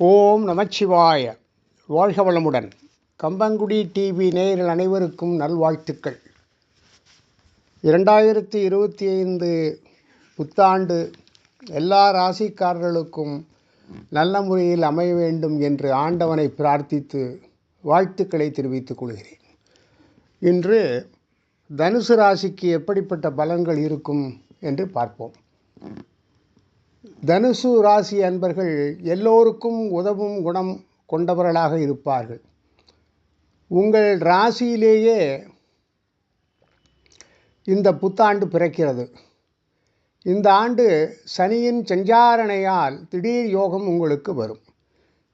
ஓம் நமச்சிவாய. வாழ்க வளமுடன். கம்பங்குடி டிவி நேயர்கள் அனைவருக்கும் நல்வாழ்த்துக்கள். இரண்டாயிரத்தி இருபத்தி ஐந்து புத்தாண்டு எல்லா ராசிக்காரர்களுக்கும் நல்ல முறையில் அமைய வேண்டும் என்று ஆண்டவனை பிரார்த்தித்து வாழ்த்துக்களை தெரிவித்துக் கொள்கிறேன். இன்று தனுசு ராசிக்கு எப்படிப்பட்ட பலன்கள் இருக்கும் என்று பார்ப்போம். தனுசு ராசி அன்பர்கள் எல்லோருக்கும் உதவும் குணம் கொண்டவர்களாக இருப்பார்கள். உங்கள் ராசியிலேயே இந்த புத்தாண்டு பிறக்கிறது. இந்த ஆண்டு சனியின் சஞ்சாரணையால் திடீர் யோகம் உங்களுக்கு வரும்.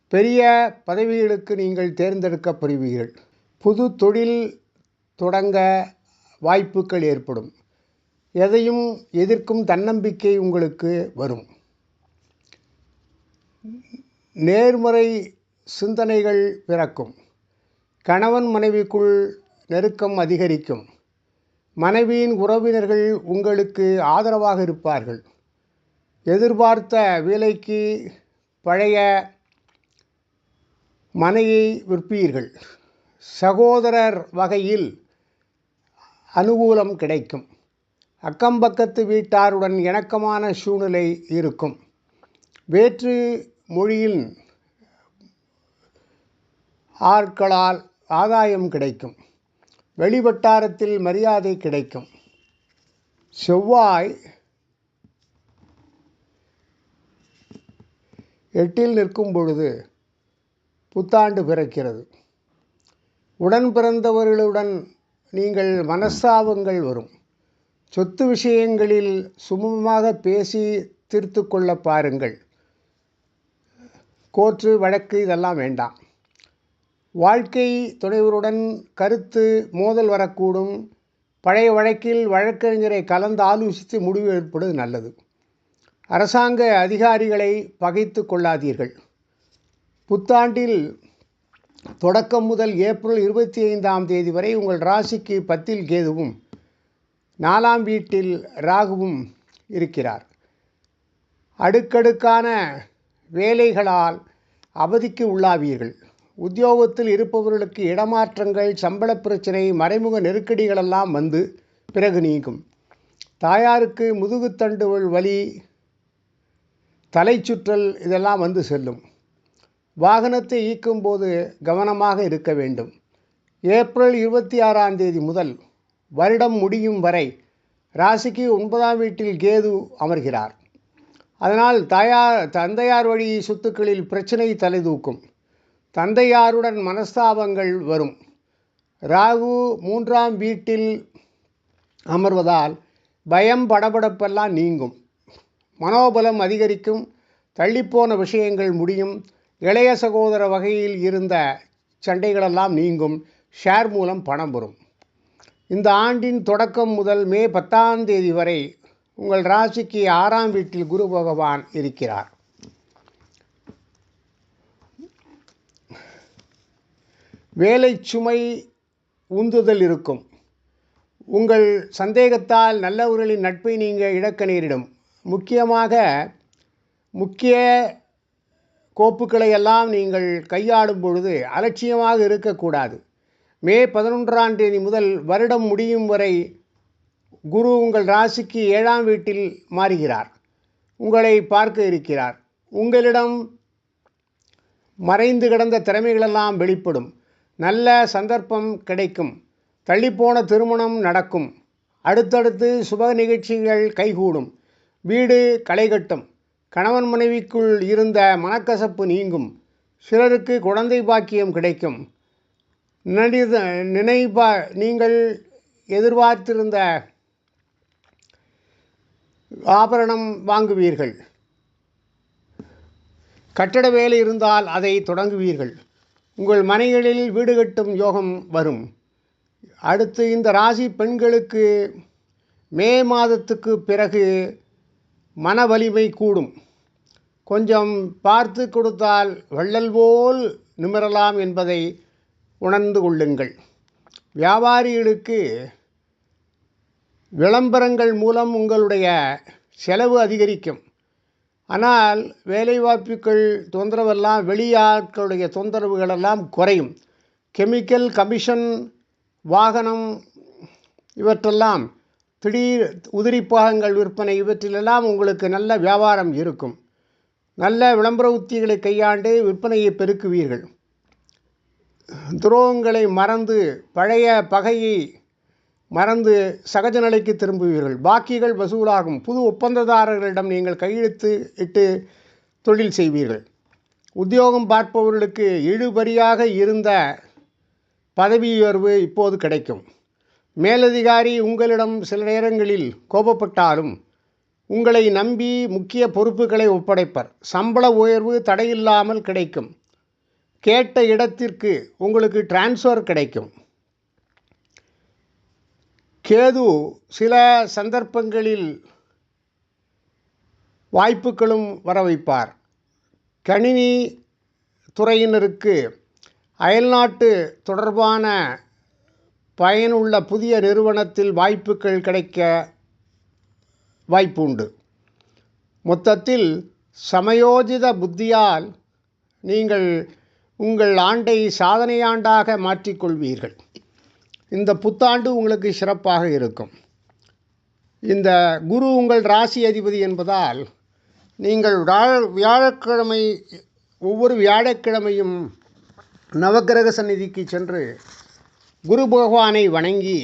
பெரிய பதவிகளுக்கு நீங்கள் தேர்ந்தெடுக்கப்படுவீர்கள் புது தொழில் தொடங்க வாய்ப்புகள் ஏற்படும். எதையும் எதிர்க்கும் தன்னம்பிக்கை உங்களுக்கு வரும். நேர்மறை சிந்தனைகள் பிறக்கும். கணவன் மனைவிக்குள் நெருக்கம் அதிகரிக்கும். மனைவியின் உறவினர்கள் உங்களுக்கு ஆதரவாக இருப்பார்கள். எதிர்பார்த்த வேலைக்கு பழைய மனையை விற்பீர்கள். சகோதரர் வகையில் அனுகூலம் கிடைக்கும். அக்கம்பக்கத்து வீட்டாருடன் இணக்கமான சூழ்நிலை இருக்கும். வேற்று மொழியில் ஆட்களால் ஆதாயம் கிடைக்கும். வெளிவட்டாரத்தில் மரியாதை கிடைக்கும். செவ்வாய் எட்டில் நிற்கும் பொழுது புத்தாண்டு பிறக்கிறது. உடன் பிறந்தவர்களுடன் நீங்கள் மனஸ்தாபங்கள் வரும். சொத்து விஷயங்களில் சுமூகமாக பேசி தீர்த்து கொள்ள பாருங்கள். கோர்ட்டு வழக்கு இதெல்லாம் வேண்டாம். வாழ்க்கை துணைவருடன் கருத்து மோதல் வரக்கூடும். பழைய வழக்கில் வழக்கறிஞரை கலந்து ஆலோசித்து முடிவு எடுப்பது நல்லது. அரசாங்க அதிகாரிகளை பகைத்து கொள்ளாதீர்கள். புத்தாண்டில் தொடக்கம் முதல் ஏப்ரல் இருபத்தி ஐந்தாம் தேதி வரை உங்கள் ராசிக்கு பத்தில் கேதுவும் நாலாம் வீட்டில் ராகுவும் இருக்கிறார். அடுக்கடுக்கான வேலைகளால் அவதிக்கு உள்ளாவீர்கள். உத்தியோகத்தில் இருப்பவர்களுக்கு இடமாற்றங்கள் சம்பள பிரச்சனை மறைமுக நெருக்கடிகளெல்லாம் வந்து பிறகு நீங்கும். தாயாருக்கு முதுகுத்தண்டு வலி தலைச்சுற்றல் இதெல்லாம் வந்து செல்லும். வாகனத்தை ஈக்கும்போது கவனமாக இருக்க வேண்டும். ஏப்ரல் இருபத்தி ஆறாம் தேதி முதல் வருடம் முடியும் வரை ராசிக்கு ஒன்பதாம் வீட்டில் கேது அமர்கிறார். அதனால் தாயார் தந்தையார் வழி சொத்துக்களில் பிரச்சனை தலைதூக்கும். தந்தையாருடன் மனஸ்தாபங்கள் வரும். ராகு மூன்றாம் வீட்டில் அமர்வதால் பயம் படபடப்பெல்லாம் நீங்கும். மனோபலம் அதிகரிக்கும். தள்ளிப்போன விஷயங்கள் முடியும். இளைய சகோதர வகையில் இருந்த சண்டைகளெல்லாம் நீங்கும். ஷேர் மூலம் பணம் வரும். இந்த ஆண்டின் தொடக்கம் முதல் மே பத்தாம் தேதி வரை உங்கள் ராசிக்கு ஆறாம் வீட்டில் குரு பகவான் இருக்கிறார். வேலை சுமை உந்துதல் இருக்கும். உங்கள் சந்தேகத்தால் நல்லவர்களின் நட்பை நீங்கள் இழக்க நேரிடும். முக்கியமாக முக்கிய கோப்புக்களை எல்லாம் நீங்கள் கையாளும் பொழுது அலட்சியமாக இருக்கக்கூடாது. மே பதினொன்றாம் தேதி முதல் வருடம் முடியும் வரை குரு உங்கள் ராசிக்கு ஏழாம் வீட்டில் மாறுகிறார். உங்களை பார்க்க இருக்கிறார். உங்களிடம் மறைந்து கிடந்த திறமைகளெல்லாம் வெளிப்படும். நல்ல சந்தர்ப்பம் கிடைக்கும். தள்ளிப்போன திருமணம் நடக்கும். அடுத்தடுத்து சுப நிகழ்ச்சிகள் கைகூடும். வீடு களைகட்டும். கணவன் மனைவிக்குள் இருந்த மனக்கசப்பு நீங்கும். சிலருக்கு குழந்தை பாக்கியம் கிடைக்கும். நினைத நினைப்பா நீங்கள் எதிர்பார்த்திருந்த ஆபரணம் வாங்குவீர்கள். கட்டட வேலை இருந்தால் அதை தொடங்குவீர்கள். உங்கள் மனைகளில் வீடு கட்டும் யோகம் வரும். அடுத்து இந்த ராசி பெண்களுக்கு மே மாதத்துக்கு பிறகு மன வலிமை கூடும். கொஞ்சம் பார்த்து கொடுத்தால் வள்ளல் போல் நிமிரலாம் என்பதை உணர்ந்து கொள்ளுங்கள். வியாபாரிகளுக்கு விளம்பரங்கள் மூலம் உங்களுடைய செலவு அதிகரிக்கும். ஆனால் வேலைவாய்ப்புகள் தொந்தரவெல்லாம் வெளியாட்களுடைய தொந்தரவுகளெல்லாம் குறையும். கெமிக்கல் கமிஷன் வாகனம் இவற்றெல்லாம் திடீர் உதிரி பாகங்கள் விற்பனை இவற்றிலெல்லாம் உங்களுக்கு நல்ல வியாபாரம் இருக்கும். நல்ல விளம்பர உத்திகளை கையாண்டு விற்பனையை பெருக்குவீர்கள். துரோகங்களை மறந்து பழைய பகையை மறந்து சகஜ நிலைக்கு திரும்புவீர்கள். பாக்கிகள் வசூலாகும். புது ஒப்பந்ததாரர்களிடம் நீங்கள் கையெழுத்து இட்டு தொழில் செய்வீர்கள். உத்தியோகம் பார்ப்பவர்களுக்கு இழுபறியாக இருந்த பதவி உயர்வு இப்போது கிடைக்கும். மேலதிகாரி உங்களிடம் சில நேரங்களில் கோபப்பட்டாலும் உங்களை நம்பி முக்கிய பொறுப்புகளை ஒப்படைப்பர். சம்பள உயர்வு தடையில்லாமல் கிடைக்கும். கேட்ட இடத்திற்கு உங்களுக்கு டிரான்ஸ்ஃபர் கிடைக்கும். கேது சில சந்தர்ப்பங்களில் வாய்ப்புகளும் வர வைப்பார். கணினி துறையினருக்கு அயல்நாட்டு தொடர்பான பயனுள்ள புதிய நிறுவனத்தில் வாய்ப்புகள் கிடைக்க வாய்ப்பு உண்டு மொத்தத்தில் சமயோஜித புத்தியால் நீங்கள் உங்கள் ஆண்டை சாதனையாண்டாக மாற்றிக்கொள்வீர்கள். இந்த புத்தாண்டு உங்களுக்கு சிறப்பாக இருக்கும். இந்த குரு உங்கள் ராசி அதிபதி என்பதால் நீங்கள் வியாழக்கிழமை ஒவ்வொரு வியாழக்கிழமையும் நவக்கிரக சந்நிதிக்கு சென்று குரு பகவானை வணங்கி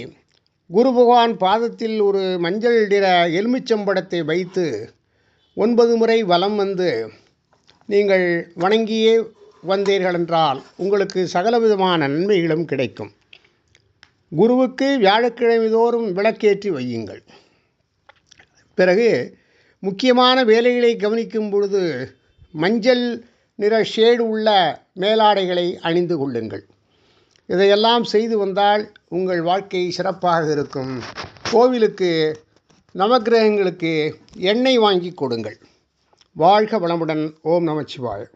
குரு பகவான் பாதத்தில் ஒரு மஞ்சள் நிற எலுமிச்சம்படத்தை வைத்து ஒன்பது முறை வலம் வந்து நீங்கள் வணங்கியே வந்தீர்கள் என்றால் உங்களுக்கு சகலவிதமான நன்மைகளும் கிடைக்கும். குருவுக்கு வியாழக்கிழமை தோறும் விளக்கேற்றி வையுங்கள். பிறகு முக்கியமான வேலைகளை கவனிக்கும் பொழுது மஞ்சள் நிற ஷேடு உள்ள மேலாடைகளை அணிந்து கொள்ளுங்கள். இதையெல்லாம் செய்து வந்தால் உங்கள் வாழ்க்கை சிறப்பாக இருக்கும். கோவிலுக்கு நவக்கிரகங்களுக்கு எண்ணெய் வாங்கி கொடுங்கள். வாழ்க வளமுடன். ஓம் நமச்சிவாயம்.